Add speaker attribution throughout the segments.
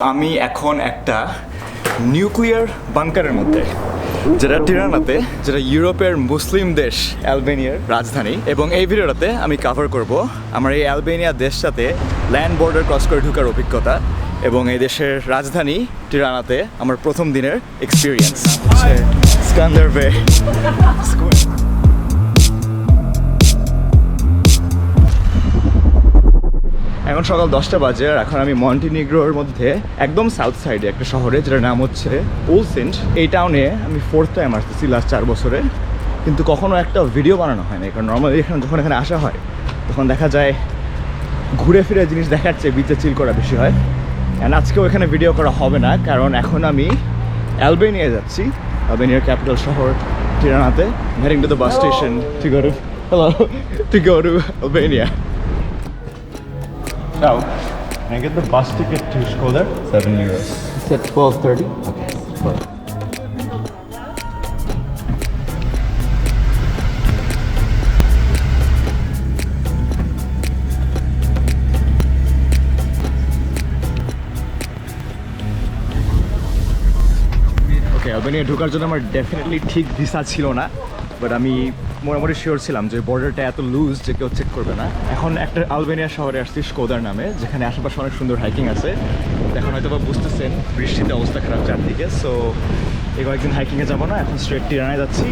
Speaker 1: আমি এখন একটা নিউক্লিয়ার বাংকারের মধ্যে, যেটা টিরানাতে, যেটা ইউরোপের মুসলিম দেশ অ্যালবেনিয়ার রাজধানী। এবং এই ভিডিওটাতে আমি কাভার করব আমার এই অ্যালবেনিয়া দেশটাতে ল্যান্ড বর্ডার ক্রস করে ঢোকার অভিজ্ঞতা এবং এই দেশের রাজধানী টিরানাতে আমার প্রথম দিনের এক্সপিরিয়েন্স স্কান্দার এখন সকাল দশটা বাজে আর এখন আমি মন্টিনিগ্রোর মধ্যে একদম সাউথ সাইডে একটা শহরে যেটার নাম হচ্ছে ওলসেন্ট এই টাউনে আমি ফোর্থ টাইম আসতেছি লাস্ট চার বছরে। কিন্তু কখনো একটা ভিডিও বানানো হয় না কারণ নর্মালি এখানে যখন এখানে আসা হয় তখন দেখা যায় ঘুরে ফিরে জিনিস দেখার চেয়ে বিচে চিল করা বেশি হয়। অ্যান্ড আজকেও এখানে ভিডিও করা হবে না কারণ এখন আমি অ্যালবেনিয়া যাচ্ছি অ্যালবেনিয়ার ক্যাপিটাল শহর টিরানাতে। Heading to the bus station go to hello go to Albania Now, can I get the bus ticket to Skoda? Seven euros.
Speaker 2: It's at twelve thirty. Okay.
Speaker 1: Okay Albania ঢোকার জন্য আমার definitely ঠিক visa ছিল না but আমি মোটামুটি sure ছিলাম যে বর্ডারটা এত লুজ যে কেউ চেক করবে না। এখন একটা আলবেনিয়া শহরে আসছি স্কোদার নামে, যেখানে আশেপাশে অনেক সুন্দর হাইকিং আছে। এখন হয়তো বা বুঝতেছেন, বৃষ্টিতে অবস্থা খারাপ চারদিকে সো এই কয়েকদিন হাইকিংয়ে যাব না, এখন স্ট্রেট টিরানায় যাচ্ছি।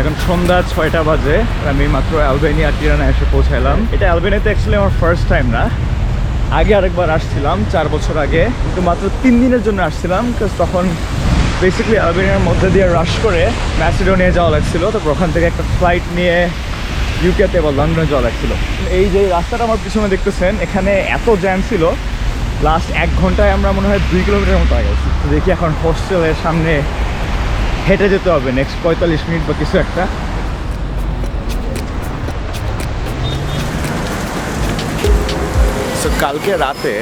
Speaker 1: এখন সন্ধ্যা ছয়টা বাজে, আমি মাত্র অ্যালবেনিয়া টিরানা এসে পৌঁছাইলাম। এটা অ্যালবেনিয়াতে অ্যাকচুয়ালি আমার ফার্স্ট টাইম না। আগে আরেকবার আসছিলাম, চার বছর আগে। কিন্তু মাত্র তিন দিনের জন্য আসছিলাম তখন বেসিক্যালি অ্যালবেনিয়ার মধ্যে দিয়ে রাশ করে ম্যাসিডোনিয়া যাওয়া লাগছিল। তারপর ওখান থেকে একটা ফ্লাইট নিয়ে ইউকেতে বা লন্ডনে যাওয়া লাগছিল। এই যে রাস্তাটা আমার পিছনে দেখতেছেন, এখানে এত জ্যাম ছিল। লাস্ট এক ঘন্টায় আমরা মনে হয় দুই কিলোমিটার মতো আগে গেছি। দেখি এখন হোস্টেলের সামনে হেঁটে যেতে হবে নেক্সট পঁয়তাল্লিশ মিনিট বা কিছু একটা। সো কালকে রাতে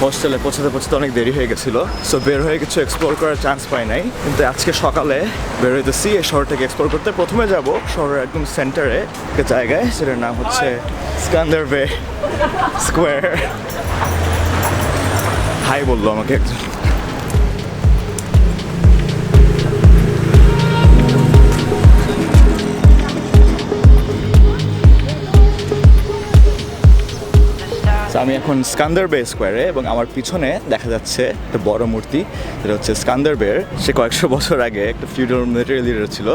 Speaker 1: হোস্টেলে পৌঁছাতে পৌঁছাতে অনেক দেরি হয়ে গেছিল। সো বের হয়ে কিছু এক্সপ্লোর করার চান্স পাই নাই। কিন্তু আজকে সকালে বের হইতেছি এই শহরটাকে এক্সপ্লোর করতে। প্রথমে যাব শহরের একদম সেন্টারে একটা জায়গায় সেটার নাম হচ্ছে স্কান্দার বে স্কোয়ার হাই বলল আমাকে একজন। আমি এখন স্কান্দার বে স্কোয়ারে এবং আমার পিছনে দেখা যাচ্ছে একটা বড় মূর্তি, যেটা হচ্ছে স্কান্দার বের। সে কয়েকশো বছর আগে একটা ফিউডাল মিলিটারি লিডার ছিল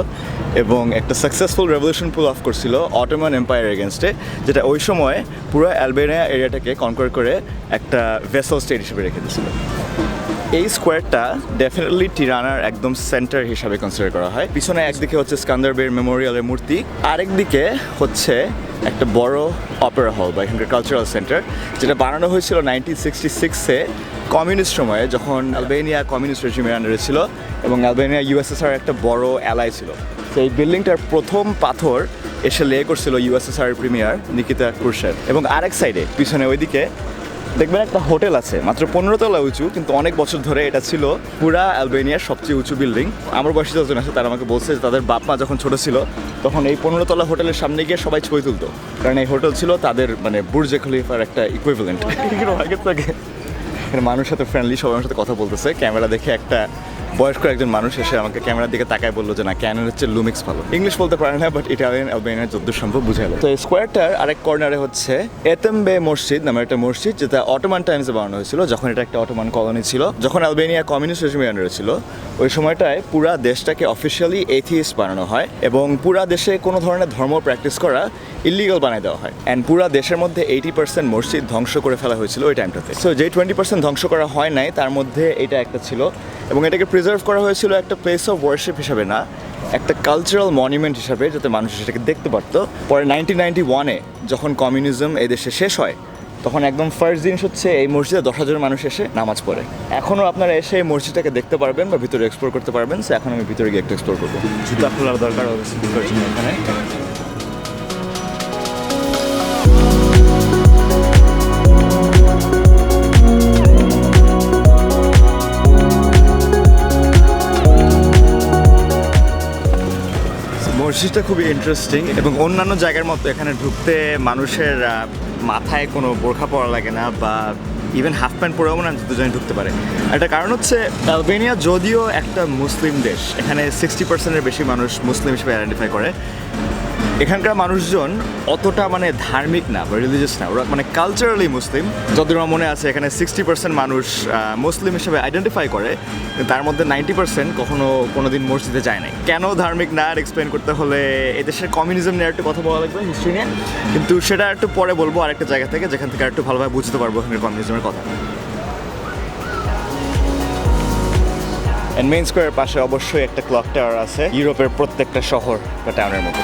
Speaker 1: এবং একটা সাকসেসফুল রেভলিউশন পুল অফ করছিল অটোমান এম্পায়ার এগেনস্টে যেটা ওই সময় পুরো অ্যালবেনিয়া এরিয়াটাকে কনকোয়ার করে একটা ভেসেল স্টেট হিসেবে রেখে দিয়েছিল। এই স্কোয়ারটা ডেফিনেটলি টিরানার একদম সেন্টার হিসাবে কনসিডার করা হয়। পিছনে একদিকে হচ্ছে স্কান্দার বের মেমোরিয়ালের মূর্তি, আরেকদিকে হচ্ছে একটা বড় অপেরা হল বা এখানকার কালচারাল সেন্টার যেটা বানানো হয়েছিল নাইনটিন সিক্সটি সিক্সে কমিউনিস্ট সময়ে, যখন অ্যালবেনিয়া কমিউনিস্ট রেজিমের আন্ডারে ছিল এবং অ্যালবেনিয়া ইউএসএসআর একটা বড় অ্যালাই ছিল। তো এই বিল্ডিংটার প্রথম পাথর এসে লে করছিল ইউএসএসআর প্রিমিয়ার নিকিতা ক্রুশের এবং আরেক সাইডে পিছনে ওইদিকে দেখবেন একটা হোটেল আছে, মাত্র পনেরো তলা উঁচু, কিন্তু অনেক বছর ধরে এটা ছিল পুরা অ্যালবেনিয়ার সবচেয়ে উঁচু বিল্ডিং আমার বয়সী যতজন আছে, তারা আমাকে বলছে যে তাদের বাপ মা যখন ছোট ছিল, তখন এই পনেরো তলা হোটেলের সামনে গিয়ে সবাই ছবি তুলতো। কারণ এই হোটেল ছিল তাদের মানে বুর্জে খলিফার একটা ইকুইভ্যালেন্ট এখানে মানুষের সাথে ফ্রেন্ডলি সবাই আমার সাথে কথা বলতেছে। ক্যামেরা দেখে একটা বয়স্ক একজন মানুষ এসে আমাকে ক্যামেরার দিকে তাকায় বলল যে, না ক্যানের হচ্ছে লুমিক্স ভালো। ইংলিশ বলতে পারে না বাট ইটালিয়ান অ্যালবেনিয়ার যদ্দূর সম্ভব বুঝালো তো স্কোয়ারটার আরেক কর্নারে হচ্ছে এতেমবে মসজিদ নামের একটা মসজিদ, যেটা অটোমান টাইমসে বানানো হয়েছিল, যখন এটা একটা অটোমান কলোনি ছিল, যখন অ্যালবেনিয়া কমিউনিস্ট রেজিমে ছিল। ওই সময়টায় পুরা দেশটাকে অফিসিয়ালি এথিস্ট বানানো হয় এবং পুরা দেশে কোনো ধরনের ধর্ম প্র্যাকটিস করা ইলিগাল বানাই দেওয়া হয়। অ্যান্ড পুরা দেশের মধ্যে এইটি পার্সেন্ট মসজিদ ধ্বংস করে ফেলা হয়েছিল ওই টাইমটাতে সো যে টোয়েন্টি পার্সেন্ট ধ্বংস করা হয় নাই, তার মধ্যে এটা একটা ছিল এবং এটাকে প্রিজার্ভ করা হয়েছিল একটা প্লেস অফ ওয়ার্শিপ হিসাবে না, একটা কালচারাল মনুমেন্ট হিসাবে, যাতে মানুষ সেটাকে দেখতে পারতো। পরে নাইনটিন নাইনটি ওয়ানে যখন কমিউনিজম এই দেশে শেষ হয় তখন একদম ফার্স্ট জিনিস হচ্ছে এই মসজিদে দশ হাজার মানুষ এসে নামাজ পড়ে। এখনও আপনারা এসে এই মসজিদটাকে দেখতে পারবেন বা ভিতরে এক্সপ্লোর করতে পারবেন সো এখন আমি ভিতরে গিয়ে একটু এক্সপ্লোর করব। জুতা খোলার দরকার এখানে। মসজিদটা খুবই ইন্টারেস্টিং এবং অন্যান্য জায়গার মতো এখানে ঢুকতে মানুষের মাথায় কোনো বোরখা পরা লাগে না বা ইভেন হাফ প্যান্ট পরেও হয় দুজনে ঢুকতে পারে। একটা কারণ হচ্ছে, অ্যালবেনিয়া যদিও একটা মুসলিম দেশ, এখানে সিক্সটি পার্সেন্টের বেশি মানুষ মুসলিম হিসেবে আইডেন্টিফাই করে। এখানকার মানুষজন অতটা মানে ধার্মিক না, বা রিলিজিয়াস না। ওরা মানে কালচারালি মুসলিম যতদূর আমার মনে আছে, এখানে সিক্সটি পার্সেন্ট মানুষ মুসলিম হিসেবে আইডেন্টিফাই করে তার মধ্যে নাইনটি পার্সেন্ট কখনো কোনো দিন মসজিদে যায় নাই। কেন ধার্মিক না, আর এক্সপ্লেন করতে হলে এদেশের কমিউনিজম নিয়ে একটু কথা বলা লাগবে হিস্ট্রি নিয়ে। কিন্তু সেটা একটু পরে বলব আরেকটা জায়গা থেকে, যেখান থেকে একটু ভালোভাবে বুঝতে পারব এখানের কমিউনিজমের কথা। মেইন স্কোয়ারের পাশে অবশ্যই একটা ক্লক টাওয়ার আছে, ইউরোপের প্রত্যেকটা শহর বা টাউনের মতো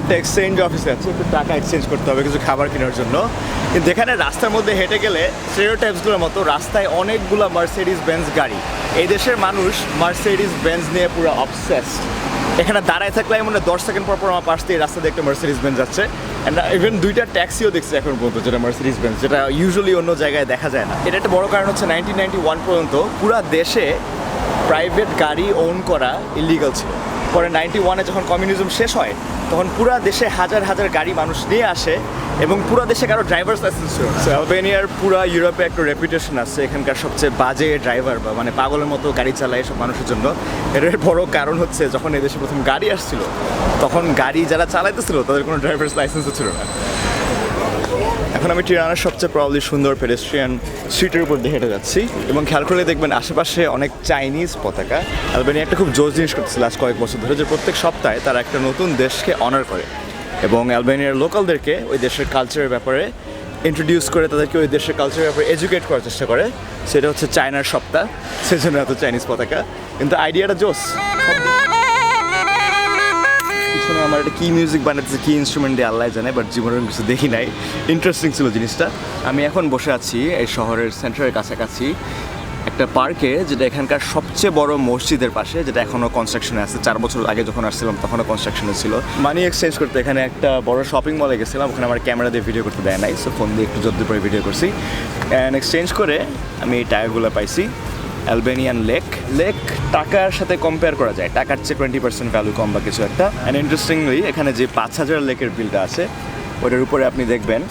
Speaker 1: একটা এক্সচেঞ্জ অফিসে আছে, একটু টাকা এক্সচেঞ্জ করতে হবে, কিছু খাবার কেনার জন্য। কিন্তু এখানে রাস্তার মধ্যে হেঁটে গেলে স্টেরিওটাইপসগুলোর মতো রাস্তায় অনেকগুলো মার্সিডিস বেঞ্জ গাড়ি। এই দেশের মানুষ মার্সিডিস বেঞ্জ নিয়ে পুরো অবসেসড এখানে দাঁড়ায় থাকলে এমন দশ সেকেন্ড পর পর আমার পাশ দিয়ে রাস্তা দিয়ে একটা মার্সিডিস বেঞ্জ যাচ্ছে অ্যান্ড ইভেন দুইটা ট্যাক্সিও দেখছি এখন পর্যন্ত যেটা মার্সিডিস বেঞ্জ যেটা ইউজুয়ালি অন্য জায়গায় দেখা যায় না। এটা একটা বড় কারণ হচ্ছে নাইনটিন নাইনটি ওয়ান পর্যন্ত পুরো দেশে প্রাইভেট গাড়ি ওন করা ইলিগাল ছিল। পরে নাইনটি ওয়ানে যখন কমিউনিজম শেষ হয় তখন পুরো দেশে হাজার হাজার গাড়ি মানুষ নিয়ে আসে এবং পুরো দেশে কারও ড্রাইভার্স লাইসেন্স ছিল না। আলবেনিয়ার পুরো ইউরোপে একটা রেপুটেশন আছে এখানকার সবচেয়ে বাজে ড্রাইভার বা মানে পাগলের মতো গাড়ি চালায় সব মানুষের জন্য। এর বড় কারণ হচ্ছে যখন এদেশে প্রথম গাড়ি আসছিল, তখন গাড়ি যারা চালাইতেছিল তাদের কোনো ড্রাইভার্স লাইসেন্সও ছিল না। এখন আমি টিরানার সবচেয়ে প্রবলি সুন্দর পেডেস্ট্রিয়ান স্ট্রিটের উপর দিয়ে হেঁটে যাচ্ছি এবং খেয়াল করলে দেখবেন আশেপাশে অনেক চাইনিজ পতাকা। অ্যালবেনিয়া একটা খুব জোর জিনিস করতেছে লাস্ট কয়েক বছর ধরে যে প্রত্যেক সপ্তাহে তারা একটা নতুন দেশকে অনার করে এবং অ্যালবেনিয়ার লোকালদেরকে ওই দেশের কালচারের ব্যাপারে ইন্ট্রোডিউস করে তাদেরকে ওই দেশের কালচারের ব্যাপারে এডুকেট করার চেষ্টা করে। সেটা হচ্ছে চায়নার সপ্তাহ, সেজন্য এত চাইনিজ পতাকা। কিন্তু আইডিয়াটা জোস। পিছনে আমার একটা কি মিউজিক বানাতেছে কি ইনস্ট্রুমেন্ট দিয়ে আল্লাহ জানে বাট জীবনে কিছু দেখি নাই। ইন্টারেস্টিং ছিল জিনিসটা। আমি এখন বসে আছি এই শহরের সেন্টারের কাছাকাছি একটা পার্কে যেটা এখানকার সবচেয়ে বড় মসজিদের পাশে, যেটা এখনও কনস্ট্রাকশনে আছে। চার বছর আগে যখন আসছিলাম, তখনও কনস্ট্রাকশনে ছিল। মানি এক্সচেঞ্জ করতে এখানে একটা বড় শপিং মলে গেছিলাম, ওখানে আমার ক্যামেরা দিয়ে ভিডিও করতে দেয় নাই সো ফোন দিয়ে একটু জলদি পরে ভিডিও করছি। অ্যান্ড এক্সচেঞ্জ করে আমি এই টায়ারগুলো পাইছি। অ্যালবেনিয়ান লেক লেক টাকার সাথে কম্পেয়ার করা যায়। টাকার চেয়ে টোয়েন্টি পার্সেন্ট ভ্যালু কম বা কিছু একটা। অ্যান্ড ইন্টারেস্টিংলি এখানে যে পাঁচ হাজার লেকের বিলটা আছে, ওটার উপরে আপনি দেখবেন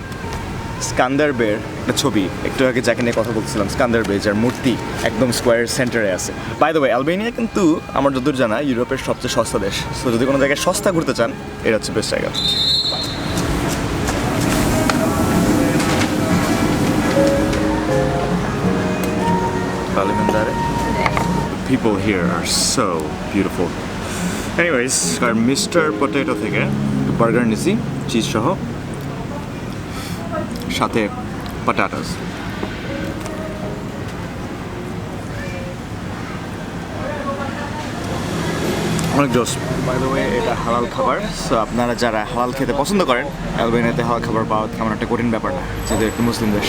Speaker 1: স্কান্দার বের একটা ছবি। একটু আগে যাকে নিয়ে কথা বলছিলাম, স্কান্দার বে যার মূর্তি একদম স্কোয়ার সেন্টারে আছে। বাই দ্য ওয়ে অ্যালবেনিয়া কিন্তু আমার যতদূর জানা, ইউরোপের সবচেয়ে সস্তা দেশ। সো যদি কোনো জায়গায় সস্তা ঘুরতে চান এটা হচ্ছে বেস্ট জায়গা। People here are so beautiful. Anyways, আর মিস্টার পটেটো থেকে বার্গার নিছি চিজ সহ সাথে পটাটাস অনেক জোস বাই দ্য ওয়ে এটা হালাল খাবার সো আপনারা যারা হালাল খেতে পছন্দ করেন অ্যালবেনিয়াতে হালাল খাবার পাওয়া তেমন একটা কঠিন ব্যাপার না যেহেতু একটি মুসলিম দেশ।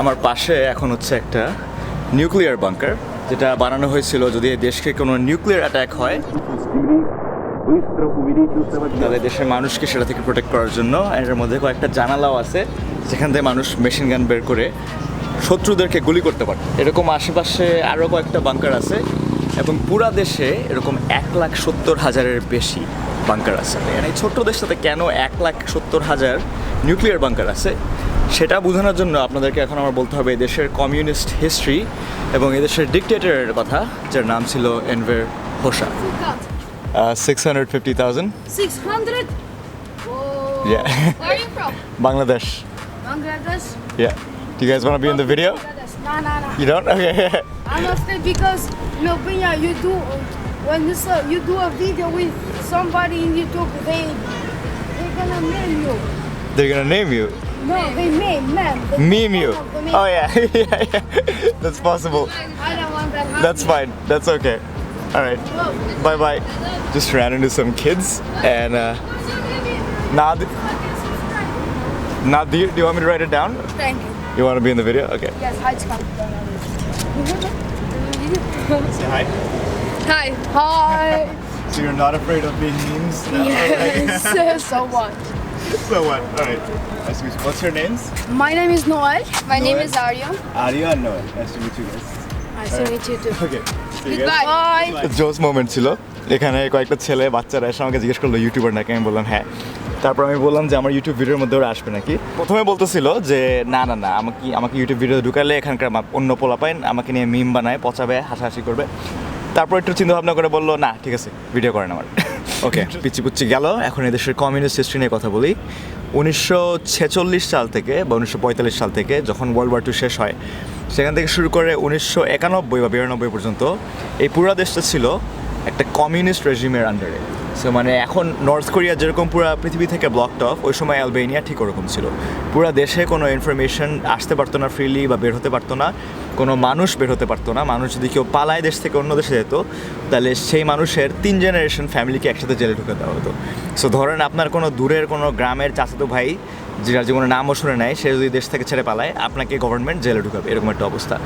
Speaker 1: আমার পাশে এখন হচ্ছে একটা নিউক্লিয়ার বাংকার, যেটা বানানো হয়েছিল যদি দেশকে কোনো নিউক্লিয়ার অ্যাটাক হয়। তাহলে দেশের মানুষকে সেটা থেকে প্রোটেক্ট করার জন্য এর মধ্যে কয়েকটা জানালাও আছে, যেখান থেকে মানুষ মেশিন গান বের করে শত্রুদেরকে গুলি করতে পারে এরকম আশেপাশে আরও কয়েকটা বাংকার আছে এবং পুরা দেশে এরকম এক লাখ সত্তর হাজারের বেশি বাংকার আছে। এই ছোট্ট দেশটাতে কেন এক লাখ সত্তর হাজার নিউক্লিয়ার বাংকার আছে? সেটা বোঝানোর জন্য আপনাদেরকে এখন আমার বলতে হবে এদেশের কমিউনিস্ট হিস্ট্রি এবং এদেশের ডিকটেটরের কথা যার নাম ছিল
Speaker 3: Enver Hoxha
Speaker 1: oh
Speaker 3: Bangladesh
Speaker 1: Yeah. Do you guys want to be in the video?
Speaker 3: No, no, no.
Speaker 1: You don't? Okay.
Speaker 3: I'm afraid because Melpina, you do when you you do a video with somebody in YouTube, they they're gonna name you.
Speaker 1: They're gonna name you.
Speaker 3: No, they name, man.
Speaker 1: Meme you. Oh yeah. yeah, yeah. That's possible.
Speaker 3: I don't I'm that happy.
Speaker 1: That's fine. That's okay. All right. Bye bye. Just ran into some kids and uh, now. th- now, do you, do you want me to write it down?
Speaker 3: Thank you.
Speaker 1: You want to be in the video? Okay.
Speaker 3: Yes, hi, Scott.
Speaker 1: Say hi.
Speaker 3: Hi. Hi.
Speaker 1: So you're not afraid of being memes?
Speaker 3: yes, so what?
Speaker 1: so what? All right. Nice to meet you. What's your names?
Speaker 3: My name is Noel. My
Speaker 1: Noel.
Speaker 3: name is Arya.
Speaker 1: Arya and Noel. Nice to meet you guys.
Speaker 3: Nice to meet you too.
Speaker 1: Okay. See you guys.
Speaker 3: Goodbye. Bye.
Speaker 1: জোস moment ছিল এখানে কয়েকটা ছেলে বাচ্চারা এসে আমাকে জিজ্ঞেস করল ইউটিউবার নাকি আমি বললাম হ্যাঁ তারপর আমি বললাম যে আমার ইউটিউব ভিডিওর মধ্যে ওরা আসবে নাকি প্রথমে বলতেছিল যে না না না আমাকে আমাকে ইউটিউব ভিডিও ঢুকালে এখানকার অন্য পোলা পাইন আমাকে নিয়ে মিম বানায় পচাবে হাসাহাসি করবে তারপর একটু চিন্তা ভাবনা করে বলল না ঠিক আছে ভিডিও করেন আমার। ওকে পিচি পুচ্ছি গেল। এখন এদেশের কমিউনিস্ট হিস্ট্রি নিয়ে কথা বলি। উনিশশো ছেচল্লিশ সাল থেকে বা উনিশশো পঁয়তাল্লিশ সাল থেকে যখন ওয়ার্ল্ড ওয়ার টু শেষ হয় সেখান থেকে শুরু করে উনিশশো একানব্বই বা বিরানব্বই পর্যন্ত এই পুরো দেশটা ছিল একটা কমিউনিস্ট রেজিমের আন্ডারে সো মানে এখন নর্থ কোরিয়া যেরকম পুরো পৃথিবী থেকে ব্লকড অফ ওই সময় অ্যালবেনিয়া ঠিক ওরকম ছিল। পুরো দেশে কোনো ইনফরমেশন আসতে পারতো না ফ্রিলি বা বের হতে পারতো না। কোনো মানুষ বের হতে পারতো না। মানুষ যদি কেউ পালায় দেশ থেকে অন্য দেশে যেত, তাহলে সেই মানুষের তিন জেনারেশন ফ্যামিলিকে একসাথে জেলে ঢুকে দেওয়া হতো। সো ধরেন আপনার কোনো দূরের কোনো গ্রামের চাচাতো ভাই যার জীবনে নামও শুনে নেয়, সে যদি দেশ থেকে ছেড়ে পালায়, আপনাকে গভর্নমেন্ট জেলে ঢুকাবে, এরকম একটা অবস্থা।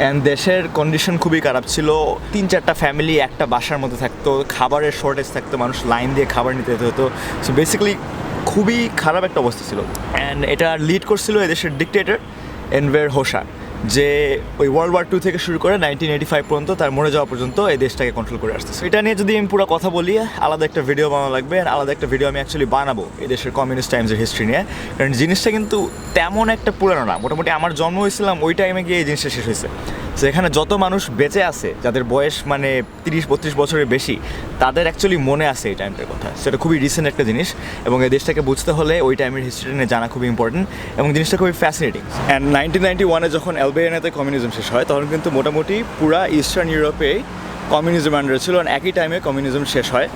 Speaker 1: অ্যান্ড দেশের কন্ডিশন খুবই খারাপ ছিল, তিন চারটা ফ্যামিলি একটা বাসার মধ্যে থাকতো, খাবারের শর্টেজ থাকতো, মানুষ লাইন দিয়ে খাবার নিতে যেতে হতো। সো বেসিক্যালি খুবই খারাপ একটা অবস্থা ছিল। অ্যান্ড এটা লিড করছিল এদেশের ডিকটেটর এনভের হোসা যে ওই ওয়ার্ল্ড ওয়ার টু থেকে শুরু করে নাইনটিন এইটি ফাইভ পর্যন্ত তার মরে যাওয়া পর্যন্ত এই দেশটাকে কন্ট্রোল করে আসতেছে। এটা নিয়ে যদি আমি পুরো কথা বলি, আলাদা একটা ভিডিও বানানো লাগবে আর আলাদা একটা ভিডিও আমি অ্যাকচুয়ালি বানাবো এই দেশের কমিউনিস্ট টাইমসের হিস্ট্রি নিয়ে। কারণ জিনিসটা কিন্তু তেমন একটা পুরানো না। মোটামুটি আমার জন্ম হয়েছিলাম ওই টাইমে গিয়ে এই জিনিসটা শেষ হয়েছে। তো এখানে যত মানুষ বেঁচে আছে, যাদের বয়স মানে তিরিশ, বত্রিশ বছরের বেশি, তাদের অ্যাকচুয়ালি মনে আছে এই টাইমটার কথা। সেটা খুবই রিসেন্ট একটা জিনিস, এবং এই দেশটাকে বুঝতে হলে ওই টাইমের হিস্ট্রি নিয়ে জানা খুবই ইম্পর্টেন্ট এবং জিনিসটা খুবই ফ্যাসিনেটিং অ্যান্ড নাইনটিন নাইনটি ওয়ানে যখন অ্যালবেনিয়াতে কমিউনিজম শেষ হয়, তখন কিন্তু মোটামুটি পুরা ইস্টার্ন ইউরোপে কমিউনিজম আন্ডারে ছিল একই টাইমে কমিউনিজম শেষ হয়।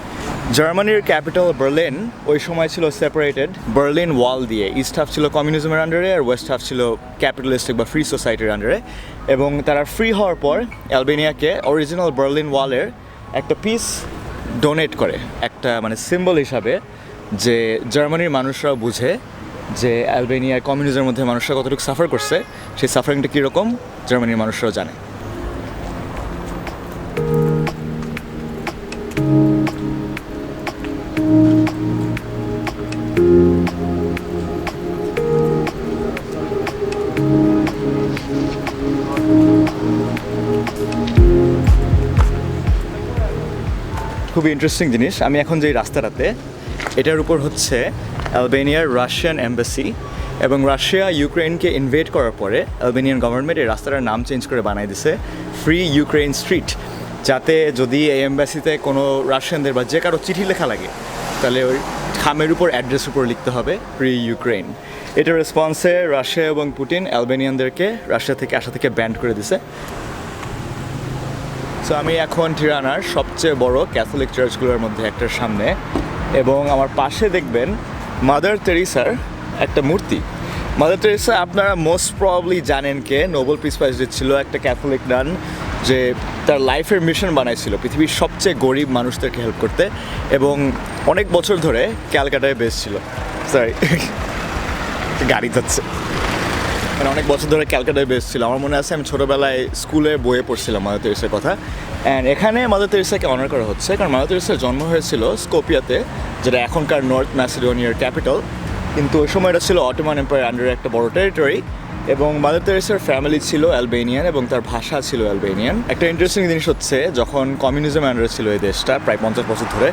Speaker 1: জার্মানির ক্যাপিটাল বার্লিন ওই সময় ছিল সেপারেটেড বার্লিন ওয়াল দিয়ে ইস্ট হাফ ছিল কমিউনিজমের আন্ডারে আর ওয়েস্ট হাফ ছিল ক্যাপিটালিস্টিক বা ফ্রি সোসাইটির আন্ডারে এবং তারা ফ্রি হওয়ার পর অ্যালবেনিয়াকে অরিজিনাল বার্লিন ওয়ালের একটা পিস ডোনেট করে, একটা মানে সিম্বল হিসাবে, যে জার্মানির মানুষরাও বুঝে যে অ্যালবেনিয়ার কমিউনিজমের মধ্যে মানুষরা কতটুকু সাফার করছে, সেই সাফারিংটা কীরকম, জার্মানির মানুষরাও জানে। খুবই ইন্টারেস্টিং জিনিস। আমি এখন যে রাস্তাটাতে, এটার উপর হচ্ছে অ্যালবেনিয়ার রাশিয়ান এম্বাসি এবং রাশিয়া ইউক্রেনকে ইনভেট করার পরে অ্যালবেনিয়ান গভর্নমেন্ট এই রাস্তাটার নাম চেঞ্জ করে বানাই দিছে ফ্রি ইউক্রেন স্ট্রিট যাতে যদি এই এম্বাসিতে কোনো রাশিয়ানদের বা যে কারও চিঠি লেখা লাগে, তাহলে ওই খামের উপর অ্যাড্রেস উপর লিখতে হবে ফ্রি ইউক্রেন এটার রেসপন্সে রাশিয়া এবং পুটিন অ্যালবেনিয়ানদেরকে রাশিয়া থেকে আসা থেকে ব্যান্ড করে দিছে। সো আমি এখন ঠিরানার সবচেয়ে বড় ক্যাথলিক চার্চগুলোর মধ্যে একটার সামনে। এবং আমার পাশে দেখবেন মাদার তেরিসার একটা মূর্তি। মাদার তেরিসা আপনারা মোস্ট প্রবাবলি জানেন কে। নোবেল পিস প্রাইজ দিচ্ছিল একটা ক্যাথলিক নান যে তার লাইফের মিশন বানাইছিল, পৃথিবীর সবচেয়ে গরিব মানুষদেরকে হেল্প করতে। এবং অনেক বছর ধরে ক্যালকাটায় বেস ছিল। সরি গাড়ি যাচ্ছে। মানে অনেক বছর ধরে ক্যালকাটায় বেস ছিল। আমার মনে আছে আমি ছোটোবেলায় স্কুলে বইয়ে পড়ছিলাম মাদার তেরেসার কথা। অ্যান্ড এখানে মাদার তেরেসাকে অনার করা হচ্ছে কারণ মাদার তেরেসার জন্ম হয়েছিল স্কোপিয়াতে যেটা এখনকার নর্থ ম্যাসিডোনিয়ার ক্যাপিটাল কিন্তু ওই সময় এটা ছিল অটোমান এম্পায়ার আন্ডারে একটা বড় টেরিটরি এবং মাদার তেরেসার ফ্যামিলি ছিল অ্যালবেনিয়ান এবং তার ভাষা ছিল অ্যালবেনিয়ান একটা ইন্টারেস্টিং জিনিস হচ্ছে, যখন কমিউনিজম আন্ডারে ছিল এই দেশটা, প্রায় পঞ্চাশ বছর ধরে,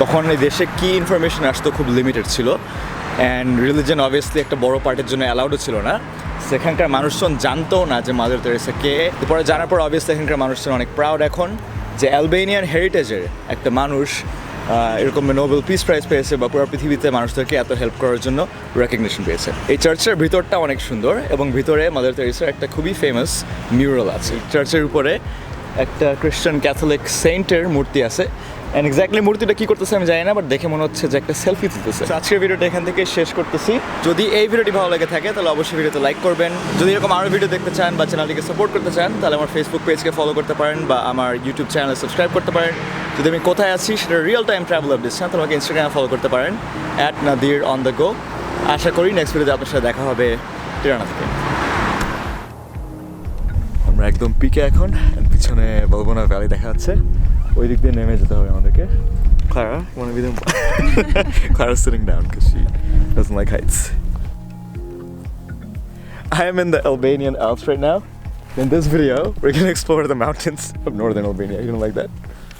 Speaker 1: তখন এই দেশে কী ইনফরমেশন আসতো খুব লিমিটেড ছিল। অ্যান্ড রিলিজন অবভিয়াসলি একটা বড় পার্টের জন্য অ্যালাউডও ছিল না। সেখানকার মানুষজন জানতো না যে মাদার তেরেসা কে। পরে জানার পর অবভিয়াসলি এখানকার মানুষজন অনেক প্রাউড এখন যে অ্যালবেনিয়ান হেরিটেজের একটা মানুষ এরকম নোবেল পিস প্রাইজ পেয়েছে বা পুরো পৃথিবীতে মানুষদেরকে এত হেল্প করার জন্য রেকগনিশন পেয়েছে। এই চার্চের ভিতরটা অনেক সুন্দর এবং ভিতরে মাদার তেরেসার একটা খুবই ফেমাস মিউরাল আছে। চার্চের উপরে একটা খ্রিস্টান ক্যাথলিক সেন্টের মূর্তি আছে। অ্যান্ড এক্স্যাক্টলি মূর্তিটা কি করতেছে আমি জানি না বাট দেখে মনে হচ্ছে যে একটা সেলফি তুলতেছে। আজকের ভিডিওটা এখান থেকে শেষ করতেছি। যদি এই ভিডিওটি ভালো লাগে থাকে তাহলে অবশ্যই ভিডিওতে লাইক করবেন। যদি এরকম আরও ভিডিও দেখতে চান বা চ্যানেলটিকে সাপোর্ট করতে চান তাহলে আমার ফেসবুক পেজকে ফলো করতে পারেন বা আমার ইউটিউব চ্যানেলে সাবস্ক্রাইব করতে পারেন। যদি আমি কোথায় আছি সেটা রিয়েল টাইম ট্রাভেল আপডেটস চান তাহলে আমাকে ইনস্টাগ্রামে ফলো করতে পারেন। At Nadir on the go আশা করি নেক্সট ভিডিওতে আপনার সাথে দেখা হবে। টিরানা থেকে। আমরা একদম পিকে এখন পিছনে বলবনা ভ্যালি দেখা যাচ্ছে। ওই দিক দিয়ে নেমে যেতে হবে আমাদেরকে Clara, you want to be them? Clara's sitting down because she doesn't like heights. I am in the Albanian Alps right now. In this video, we're gonna explore the mountains of northern Albania. You gonna like that?